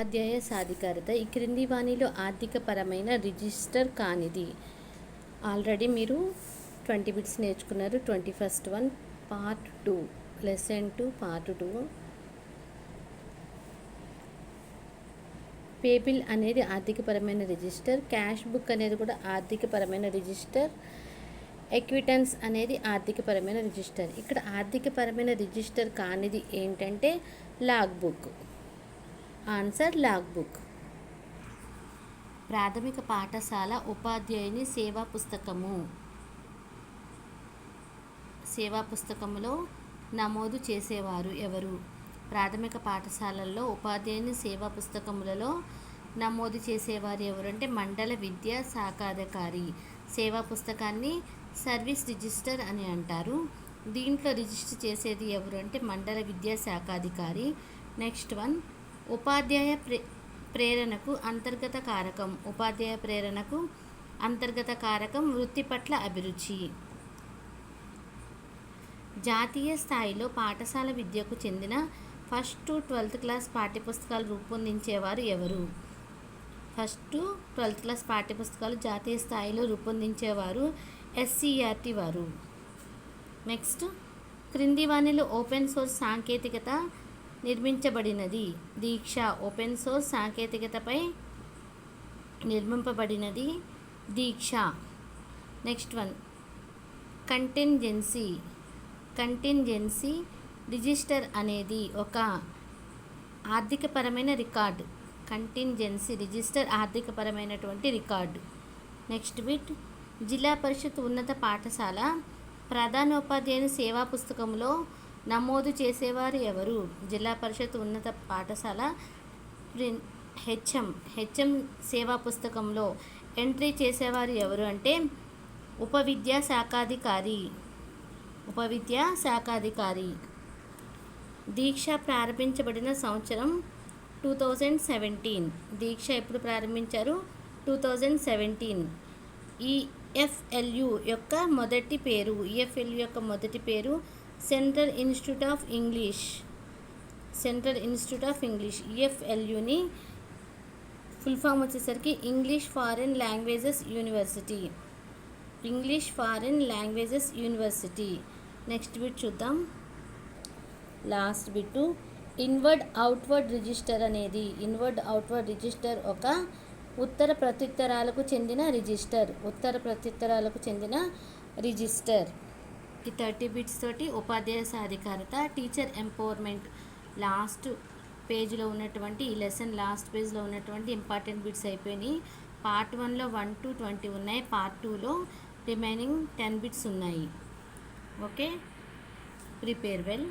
ఉపాధ్యాయ సాధికారత. ఈ క్రింది వాణిలో ఆర్థికపరమైన రిజిస్టర్ కానిది. ఆల్రెడీ మీరు ట్వంటీ బిట్స్ నేర్చుకున్నారు. Twenty first one part two lesson two part two. Payable అనేది ఆర్థికపరమైన రిజిస్టర్. క్యాష్ బుక్ అనేది కూడా ఆర్థికపరమైన రిజిస్టర్. ఎక్విటెన్స్ అనేది ఆర్థికపరమైన రిజిస్టర్. ఇక్కడ ఆర్థికపరమైన రిజిస్టర్ కానిది ఏంటంటే log book answer log book ప్రాథమిక పాఠశాల ఉపాధ్యాయుని సేవా పుస్తకము. సేవా పుస్తకములో నమోదు చేసేవారు ఎవరు? ప్రాథమిక పాఠశాలల్లో ఉపాధ్యాయుని సేవా పుస్తకములలో నమోదు చేసేవారు ఎవరంటే మండల విద్యా శాఖాధికారి. సేవా పుస్తకాన్ని సర్వీస్ రిజిస్టర్ అని అంటారు. దీంట్లో రిజిస్టర్ చేసేది ఎవరు? అంటే మండల విద్యా శాఖాధికారి. నెక్స్ట్ వన్ ఉపాధ్యాయ ప్రే ప్రేరణకు అంతర్గత కారకం. ఉపాధ్యాయ ప్రేరణకు అంతర్గత కారకం వృత్తి పట్ల అభిరుచి. జాతీయ స్థాయిలో పాఠశాల విద్యకు చెందిన ఫస్ట్ టు ట్వెల్త్ క్లాస్ పాఠ్యపుస్తకాలు రూపొందించేవారు ఎవరు? ఫస్ట్ టు ట్వెల్త్ క్లాస్ పాఠ్యపుస్తకాలు జాతీయ స్థాయిలో రూపొందించేవారు ఎస్సీఆర్టీ వారు. నెక్స్ట్ క్రింది వాణిలో ఓపెన్ సోర్స్ సాంకేతికత నిర్మించబడినది. దీక్ష ఓపెన్ సోర్స్ సాంకేతికతపై నిర్మింపబడినది. Diksha. Next one. Contingency. Contingency register అనేది ఒక ఆర్థికపరమైన రికార్డు. కంటింజెన్సీ రిజిస్టర్ ఆర్థికపరమైనటువంటి record. Next bit. Zilla Parishad ఉన్నత పాఠశాల ప్రధానోపాధ్యాయుని సేవా పుస్తకంలో నమోదు చేసేవారు ఎవరు? జిల్లా పరిషత్ ఉన్నత పాఠశాల హెచ్ఎం హెచ్ఎం సేవా పుస్తకంలో ఎంట్రీ చేసేవారు ఎవరు అంటే ఉప విద్యా శాఖాధికారి ఉప విద్యా శాఖాధికారి. దీక్ష ప్రారంభించబడిన సంవత్సరం టూ థౌజండ్ సెవెంటీన్. దీక్ష ఎప్పుడు ప్రారంభించారు? Two thousand seventeen. ఈఎఫ్ఎల్యు యొక్క మొదటి పేరు ఈఎఫ్ఎల్యు యొక్క మొదటి పేరు central institute of English central institute of English ఈఎఫ్ఎల్యుని full form వచ్చేసరికి English foreign languages university English foreign languages university next bit చూద్దాం. Last bit inward outward register అనేది ఇన్వర్డ్ అవుట్వర్డ్ రిజిస్టర్ ఒక ఉత్తర ప్రత్యుత్తరాలకు చెందిన రిజిస్టర్ ఉత్తర ప్రత్యుత్తరాలకు చెందిన రిజిస్టర్ ఈ థర్టీ బిట్స్ తోటి ఉపాధ్యాయ సాధికారత టీచర్ ఎంపవర్మెంట్ లాస్ట్ పేజ్లో ఉన్నటువంటి ఈ లెసన్ లాస్ట్ పేజ్లో ఉన్నటువంటి ఇంపార్టెంట్ బిట్స్ అయిపోయినాయి. పార్ట్ వన్లో వన్ టు ట్వంటీ ఉన్నాయి. పార్ట్ టూలో రిమైనింగ్ టెన్ బిట్స్ ఉన్నాయి. Okay prepare well